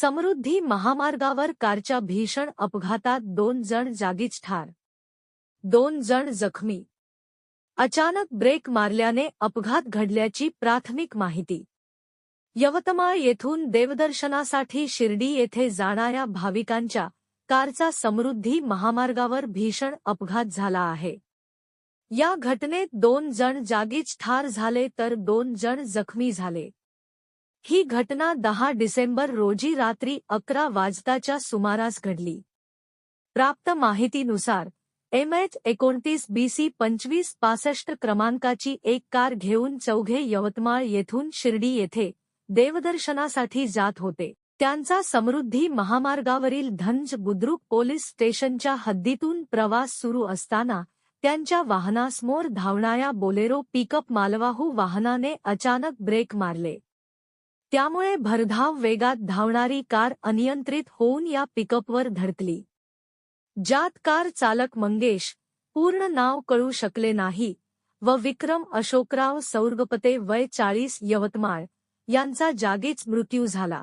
समृद्धी महामार्गावर कारच्या भीषण अपघातात दोन जण जागीच ठार. दोन जण जखमी. अचानक ब्रेक मारल्याने अपघात घडल्याची प्राथमिक माहिती. यवतमाळ येथून देवदर्शनासाठी शिर्डी येथे जाणाऱ्या भाविकांच्या कारचा समृद्धी महामार्गावर भीषण अपघात झाला आहे. या घटनेत दोन जण जागीच ठार झाले तर दोन जण जखमी झाले. ही घटना दहा डिसेंबर रोजी रात्री अकरा वाजताच्या सुमारास घडली. प्राप्त माहितीनुसार एम एच एकोणतीस बीसी पंचवीस पासष्ट क्रमांकाची एक कार घेऊन चौघे यवतमाळ येथून शिर्डी येथे देवदर्शनासाठी जात होते. त्यांचा समृद्धी महामार्गावरील धंज बुद्रुक पोलीस स्टेशनच्या हद्दीतून प्रवास सुरू असताना त्यांच्या वाहनासमोर धावणाऱ्या बोलेरो पिकअप मालवाहू वाहनाने अचानक ब्रेक मारले. त्यामुळे भरधाव वेगात धावणारी कार अनियंत्रित होऊन या पिकअपवर धडकली. ज्यात कार चालक मंगेश पूर्ण नाव कळू शकले नाही व विक्रम अशोकराव सौर्गपते वय चाळीस यवतमाळ यांचा जागीच मृत्यू झाला.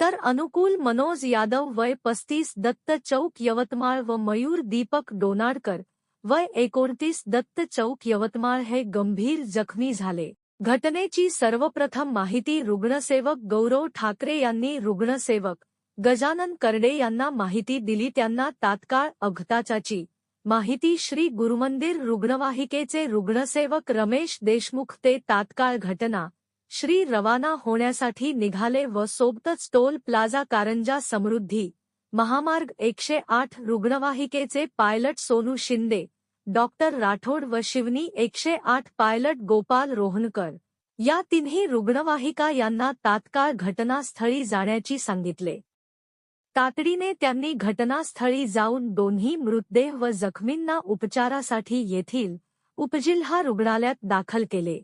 तर अनुकूल मनोज यादव वय पस्तीस दत्त चौक यवतमाळ व मयूर दीपक डोनाडकर वय एकोणतीस दत्त चौक यवतमाळ हे गंभीर जखमी झाले. घटनेची सर्वप्रथम माहिती रुग्णसेवक गौरव ठाकरे यांनी रुग्णसेवक गजानन कर्डे यांना माहिती दिली. त्यांना तात्काळ अपघाताची माहिती श्री गुरुमंदिर रुग्णवाहिकेचे रुग्णसेवक रमेश देशमुख. ते तात्काळ घटना श्री रवाना होण्यासाठी निघाले व सोबतच टोल प्लाझा कारंजा समृद्धी महामार्ग एकशे आठ रुग्णवाहिकेचे पायलट सोनू शिंदे डॉक्टर राठोड व शिवनी एकशे आठ पायलट गोपाल रोहनकर या तिन्ही रुग्णवाहिका यांना तात्काळ घटनास्थळी जाण्याची सांगितले. तातडीने त्यांनी घटनास्थळी जाऊन दोन्ही मृतदेह व जखमींना उपचारासाठी येथील उपजिल्हा रुग्णालयात दाखल केले.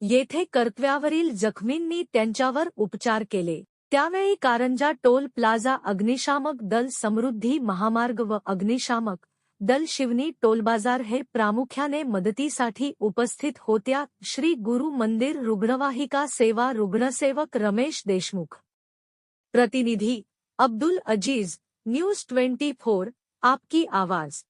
येथे कर्तव्यावरील जखमींनी त्यांच्यावर उपचार केले. त्यावेळी कारंजा टोल प्लाझा अग्निशामक दल समृद्धी महामार्ग व अग्निशामक दल शिवनी टोलबाजार है प्रामुख्याने मदतीसाठी उपस्थित होत्या श्री गुरु मंदिर रुग्णवाहिका सेवा रुग्णसेवक रमेश देशमुख. प्रतिनिधि Abdul Aziz, news twenty four, आपकी आवाज़.